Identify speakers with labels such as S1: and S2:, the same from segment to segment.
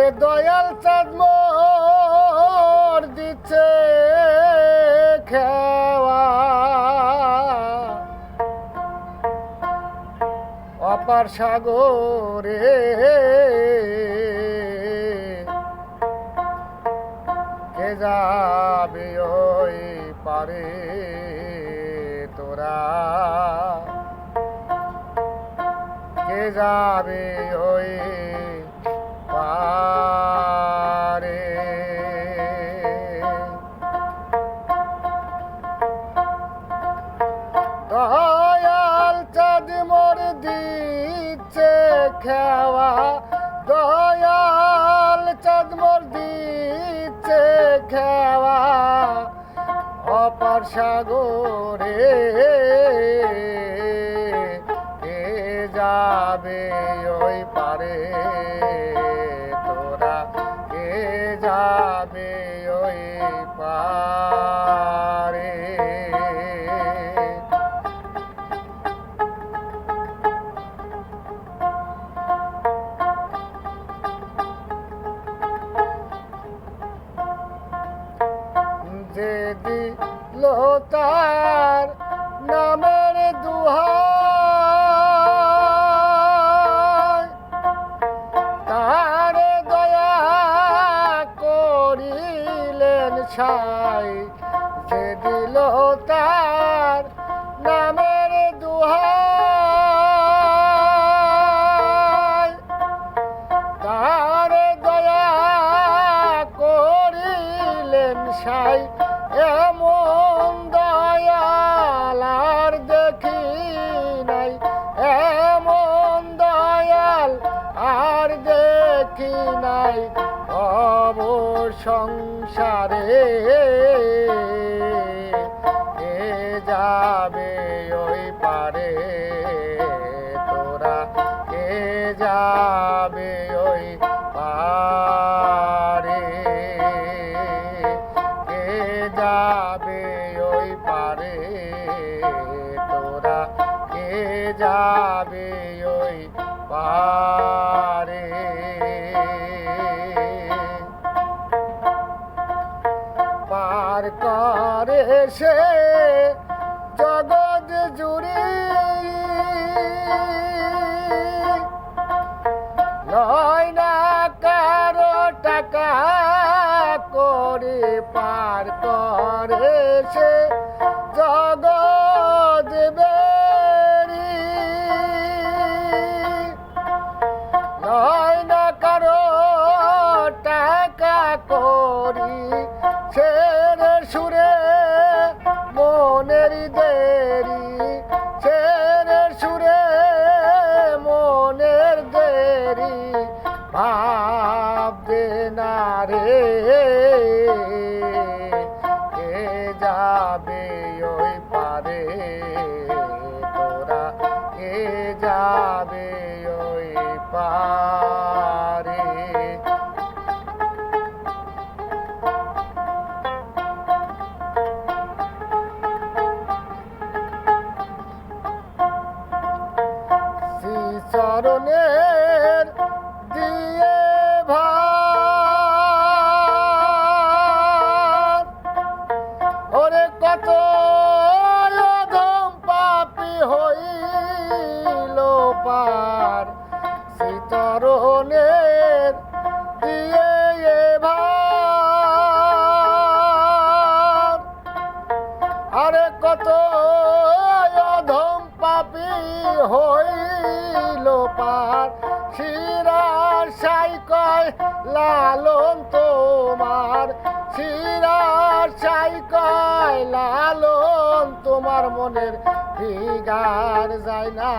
S1: ওরে দয়াল চাঁদ মোর দিচ্ছে খেওয়া। অপার সাগরে কে যাবে ওই পারে তোরা? কে যাবে ওই পারে দয়াল চাঁদ মোর দিচ্ছে খেওয়া। দয়াল চাঁদ মোর দিচ্ছে খেওয়া। অপার সাগরে যাবে ওই পারে। যে দিল তার নামের ছাই যে দিল তার নামের দুহাই। তার দয়া করিলেন সাই এমন সংসারে কে যাবে ওই পারে। তোরা কে যাবে ওই পারে? কে যাবে ওই পারে? তোরা কে যাবে ওই পারে? না রে কে যাবে ওই পারে। তোরা কে যাবে ওই পারে। শ্রীচরণের শ্রীচরণের দিয়ে আরে কত অধম পাপি হইল পার। শিরার সাই কয় লালন তোমার। শিরার সাই কয় লালন তোমার মনের ফিগার যায় না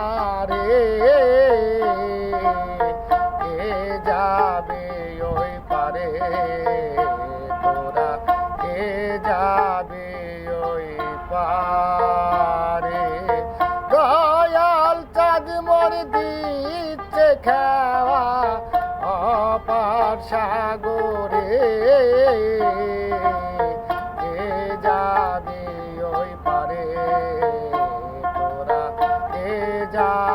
S1: রে। যাবে ওই পারে। তোরা কে যাবে ওই পারে? দয়াল চাঁদ মোর দিচ্ছে খাওয়া অপার সাগরে। কে যাবে ওই পারে? তোরা কে যাবে